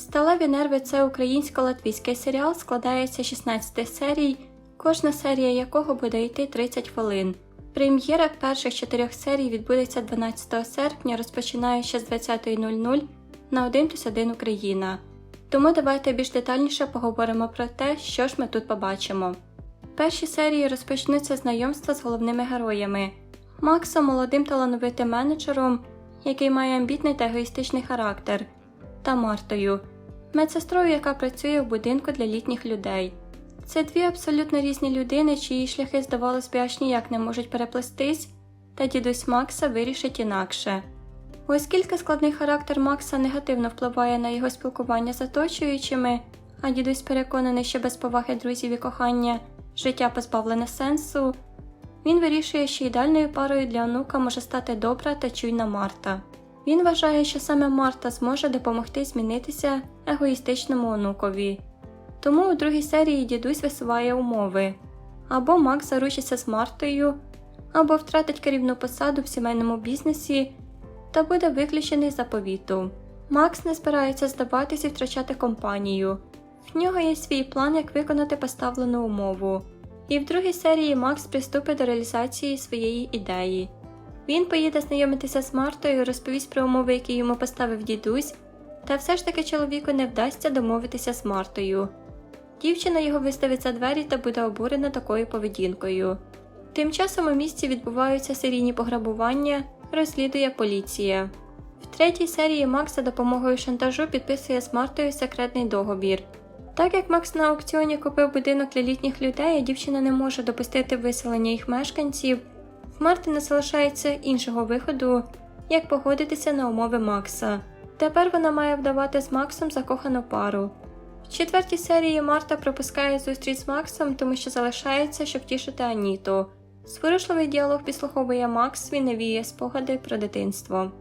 Сталеві нерви це українсько-латвійський серіал, складається з 16 серій, кожна серія якого буде йти 30 хвилин. Прем'єра перших чотирьох серій відбудеться 12 серпня, розпочинаючи з 20.00 на 1 плюс 1 Україна. Тому давайте більш детальніше поговоримо про те, що ж ми тут побачимо. Перші серії розпочнуться знайомства з головними героями. Максом молодим талановитим менеджером, який має амбітний та егоїстичний характер, та Мартою, медсестрою, яка працює в будинку для літніх людей. Це дві абсолютно різні людини, чиї шляхи, здавалось би, аж ніяк не можуть переплестись, та дідусь Макса вирішить інакше. Оскільки складний характер Макса негативно впливає на його спілкування з оточуючими, а дідусь переконаний, що без поваги друзів і кохання життя позбавлене сенсу, він вирішує, що ідеальною парою для онука може стати добра та чуйна Марта. Він вважає, що саме Марта зможе допомогти змінитися егоїстичному онукові. Тому у другій серії дідусь висуває умови або Макс заручиться з Мартою, або втратить керівну посаду в сімейному бізнесі та буде виключений заповіту. Макс не збирається здаватись і втрачати компанію. В нього є свій план, як виконати поставлену умову. І в другій серії Макс приступить до реалізації своєї ідеї. Він поїде знайомитися з Мартою, розповість про умови, які йому поставив дідусь, та все ж таки чоловіку не вдасться домовитися з Мартою. Дівчина його виставить за двері та буде обурена такою поведінкою. Тим часом у місті відбуваються серійні пограбування, розслідує поліція. В третій серії Макс за допомогою шантажу підписує з Мартою секретний договір. Так як Макс на аукціоні купив будинок для літніх людей, дівчина не може допустити виселення їх мешканців, Марти не залишається іншого виходу, як погодитися на умови Макса. Тепер вона має вдавати з Максом закохану пару. В четвертій серії Марта пропускає зустріч з Максом, тому що залишається, щоб тішити Аніту. Зворушливий діалог підслуховує Макс, він навіє спогади про дитинство.